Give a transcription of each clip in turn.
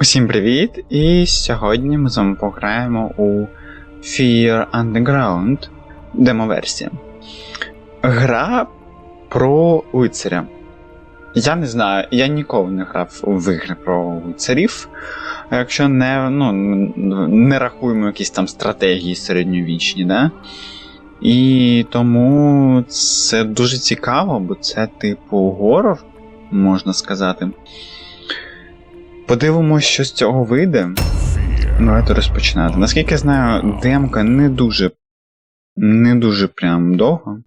Усім привіт! І сьогодні ми з вами пограємо у Fear Underground демо-версія. Гра про лицаря. Я не знаю, я ніколи не грав в ігри про лицарів. Якщо не, ну, не рахуємо якісь там стратегії середньовічні, да? І тому це дуже цікаво, бо це типу горор, можна сказати. Подивимось, що з цього вийде. Давайте розпочинати. Наскільки я знаю, демка не дуже. Не дуже прям довго.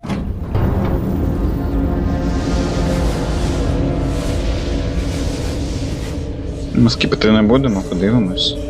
Ми скіпати не будемо, подивимось.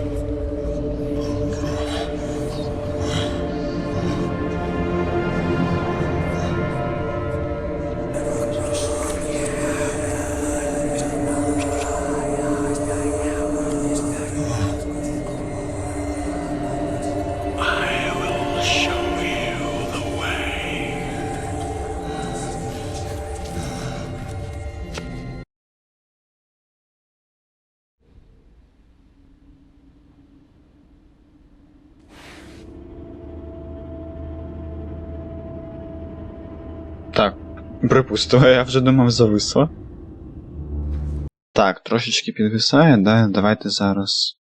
Припустимо, я вже думав зависло. Так, трошечки підвисає, да, давайте зараз.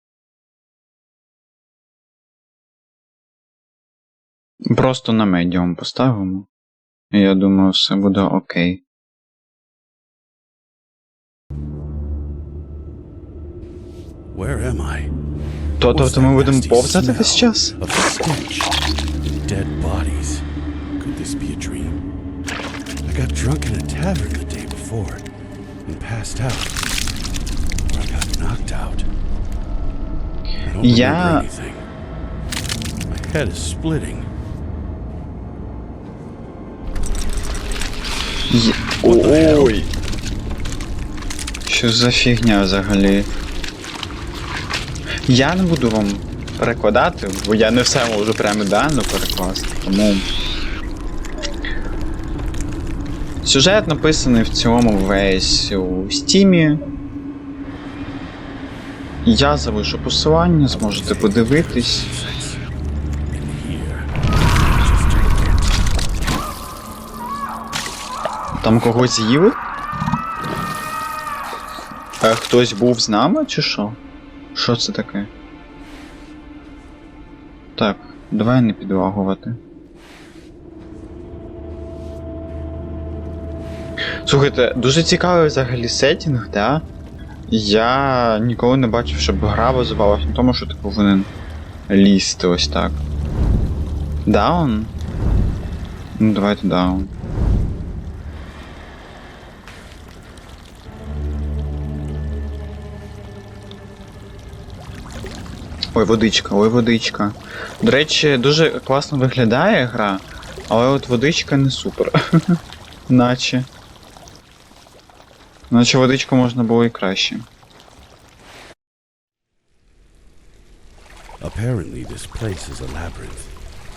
Просто на медіум поставимо. Я думаю, все буде окей. Where am I? То, тобто ми будемо повзати весь час? Dead bodies. Could this be a dream? Got drunk in a tavern the day before and passed out. Or I got knocked out. I don't Yeah. remember anything. My head is splitting. Є-? Ой. Що за фігня взагалі? Я не буду вам перекладати, бо я не все можу прямо ідеально перекласти, тому. Сюжет написаний в цілому весь у стімі. Я залишу посилання, зможете подивитись. Там когось з'їли? Е, хтось був з нами чи що? Що це таке? Так, давай не підлагувати. Слухайте, дуже цікавий взагалі сетінг, да? Я ніколи не бачив, щоб гра базувалась на тому, що ти повинен лізти ось так. Даун? Ну, давайте даун. Ой, водичка, ой, водичка. До речі, дуже класно виглядає гра, але от водичка не супер. Наче. Наче водичку можна було і краще. Apparently, this place is a labyrinth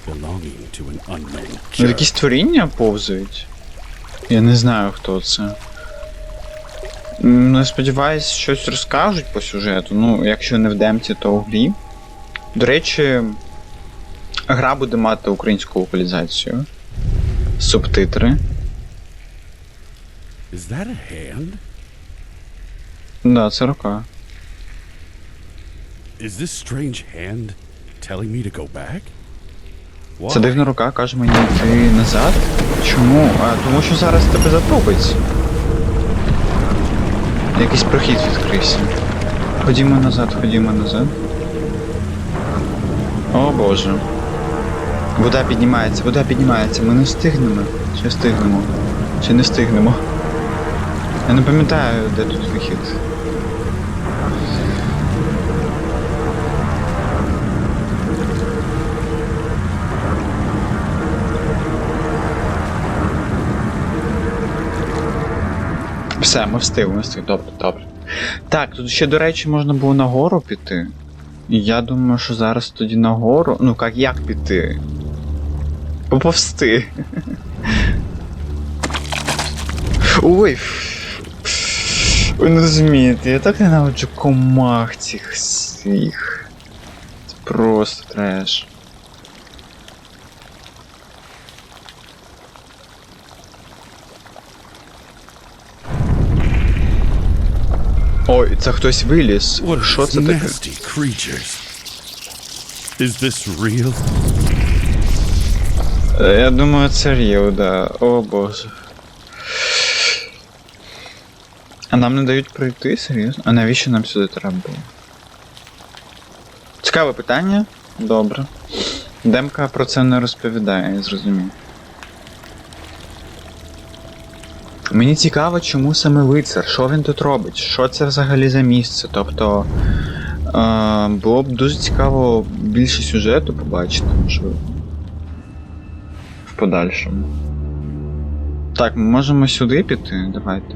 belonging to an unknown Ну, church. якісь творіння повзають. Я не знаю, хто це. Ну, я сподіваюсь, щось розкажуть по сюжету. Ну, якщо не в демці, то у грі. До речі, гра буде мати українську локалізацію. Субтитри. Is that a hand? Да, це рука. Is this strange hand telling me to go back? Це Why? дивна рука каже мені йти назад. Чому? А, тому що зараз тебе затопить. Якийсь прохід відкрився. Ходімо назад, ходімо назад. О боже. Вода піднімається, вода піднімається. Ми не встигнемо. Чи встигнемо? Чи не встигнемо? Я не пам'ятаю, де тут вихід. Все, ми встигли, ми встигли. Добре, добре. Так, тут ще, до речі, можна було нагору піти. Я думаю, що зараз тоді нагору. Ну, як, як піти? Поповсти. Ой. Ви не розумієте, я так ненавиджу комах цих всіх. Це просто треш. Ой, це хтось виліз. Що це таке? Is this real? Е, Я думаю, це Ріо, да. О боже. А нам не дають пройти, серйозно? А навіщо нам сюди треба було? Цікаве питання. Добре. Демка про це не розповідає, я зрозумів. Мені цікаво, чому саме лицар, що він тут робить, що це взагалі за місце. Тобто. Е, було б дуже цікаво більше сюжету побачити, можливо в подальшому. Так, ми можемо сюди піти, давайте.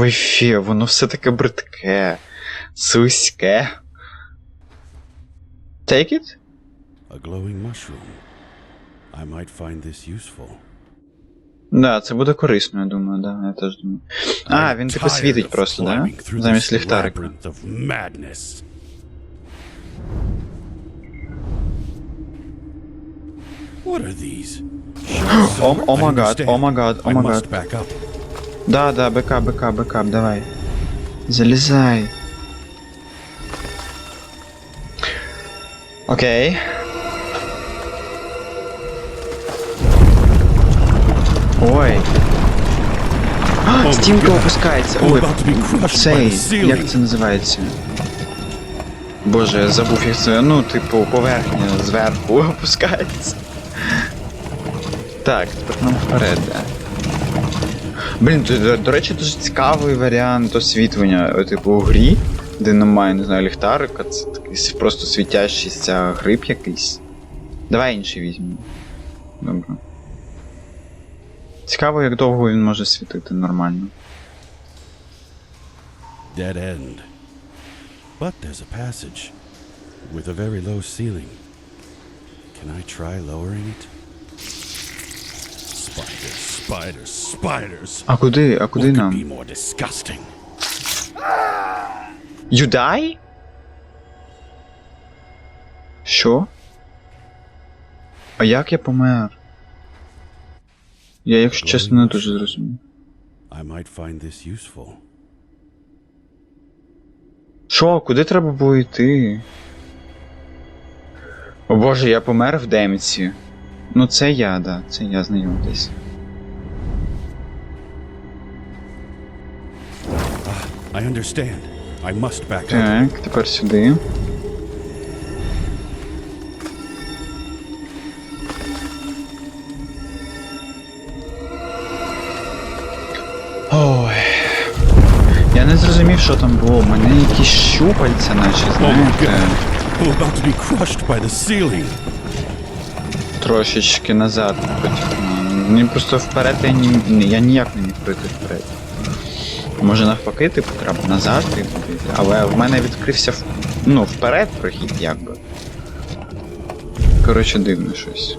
Ой, фе, воно все таке бридке, слизьке. Take it? A glowing mushroom. I might find this useful. Да, це буде корисно, я думаю, да, я теж думаю. А, він типу світить просто, да? Замість ліхтарика. What are these? О, о май гад, о май гад, о май гад. back up. Да, да, бэкап, бэкап, бэкап, давай. Залезай. Окей. Ой. А, my стінка God. опускається. I'm Ой, about to be crushed by цей, the ceiling. як це називається? Боже, я забув, як це. Ну, типу, поверхня зверху опускається. Так, тепер нам вперед, да. Блін, до, до, речі, дуже цікавий варіант освітлення, типу, у грі, де немає, не знаю, ліхтарика, це такий просто світящийся гриб якийсь. Давай інший візьмемо. Добре. Цікаво, як довго він може світити нормально. Dead end. But there's a passage with a very low ceiling. Can I try lowering it? Spiders, spiders. А куди? А куди нам? You die? Що? А як я помер? Я, якщо чесно, не дуже зрозумів. Що, куди треба було йти? О боже, я помер в демці. Ну це я, да, це я знайомтесь. I understand. I must back up. Так, тепер сюди. Ой. Я не зрозумів, що там було. У мене якісь щупальця, наче, Oh знаєте, god. About to be crushed by the ceiling. трошечки назад. Мені просто вперед я, ні, я ніяк не міг пройти вперед. Може навпаки, типу, треба назад йти, але в мене відкрився ну, вперед прохід, якби. Коротше, дивно щось.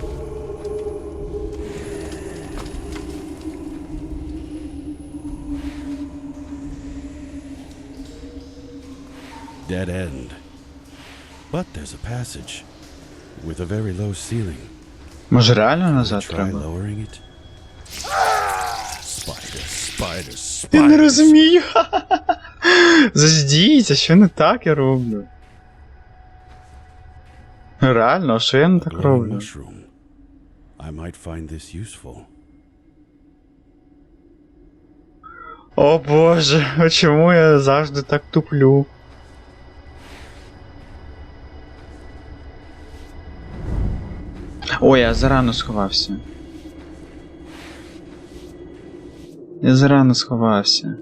Dead end. But there's a passage with a very low ceiling. Може реально назад треба? Spiders, spiders, Я не розумію. Заждіться, що не так я роблю. Реально, а що я не так роблю? I might find this useful. О боже, а чому я завжди так туплю? Ой, я зарано сховався. Я зарано сховався.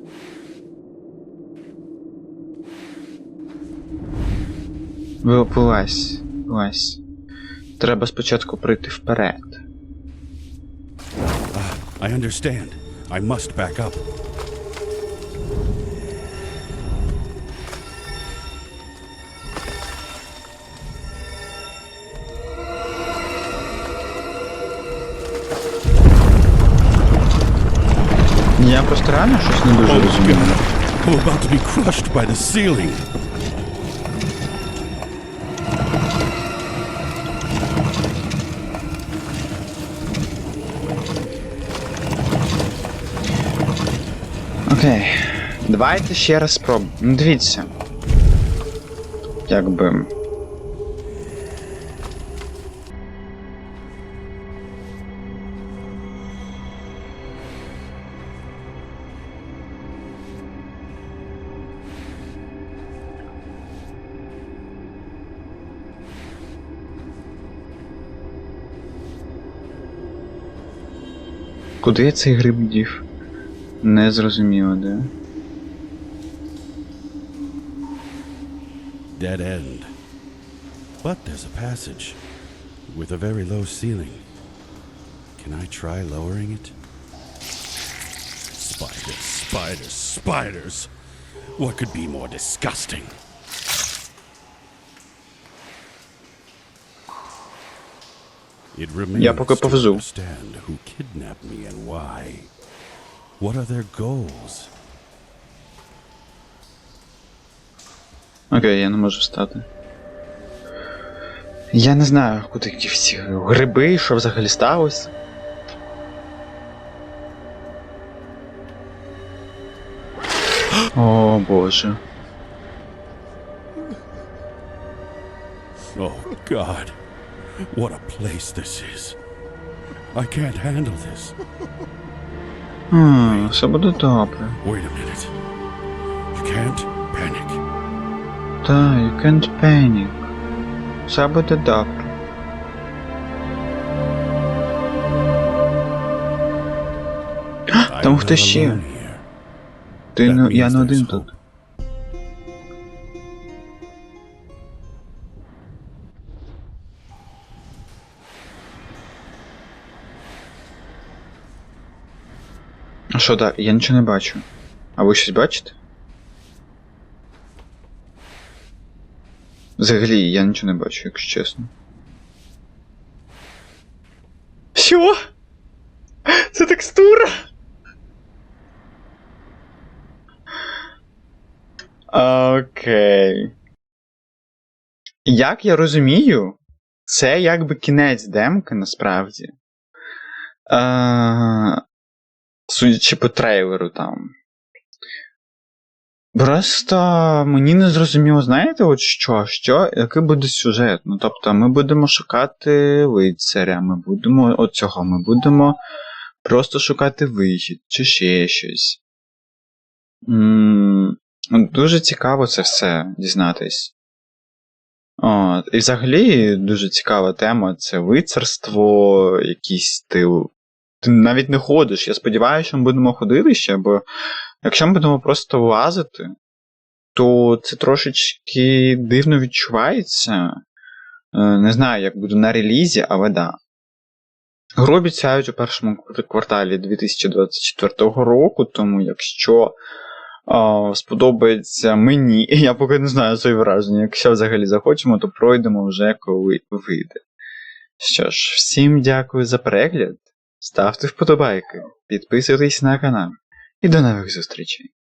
Ви вилазь, вилазь. Треба спочатку прийти вперед. I understand. I must back up. Я просто реально щось не дуже розумію. I'm about to be crushed by the ceiling. Окей. Давайте ще раз спробуємо. Ну дивіться. Якби. Куди я цей гриб дів? Не зрозуміло, де. Dead end. But there's a passage with a very low ceiling. Can I try lowering it? Spiders, spiders, spiders! What could be more disgusting? Are their goals? Окей, я не можу встати. Я не знаю, куди ті всі гриби, що взагалі сталося. О боже. Oh, God. What a place this is. I can't handle this. Хм, все буде добре. Wait a minute. You can't panic. Та, you can't panic. Все буде добре. Там хтось ще. Ти я не один тут. Що так? Я нічого не бачу. А ви щось бачите? Взагалі, я нічого не бачу, якщо чесно. Що? Це текстура? Окей. Як я розумію, це якби кінець демки насправді. Е, судячи по трейлеру там. Просто мені не зрозуміло, знаєте, от що, що, який буде сюжет. Ну, тобто, ми будемо шукати лицаря, ми будемо от цього, ми будемо просто шукати вихід, чи ще щось. м дуже цікаво це все дізнатись. От, і взагалі дуже цікава тема це лицарство, якийсь стил. Ти навіть не ходиш. Я сподіваюся, що ми будемо ходити ще, бо якщо ми будемо просто лазити, то це трошечки дивно відчувається. Е, Не знаю, як буде на релізі, але да. Гру обіцяють у першому кварталі 2024 року, тому якщо а, сподобається мені, я поки не знаю свої враження, якщо взагалі захочемо, то пройдемо вже коли вийде. Що ж, всім дякую за перегляд. Ставте вподобайки, підписуйтесь на канал і до нових зустрічей.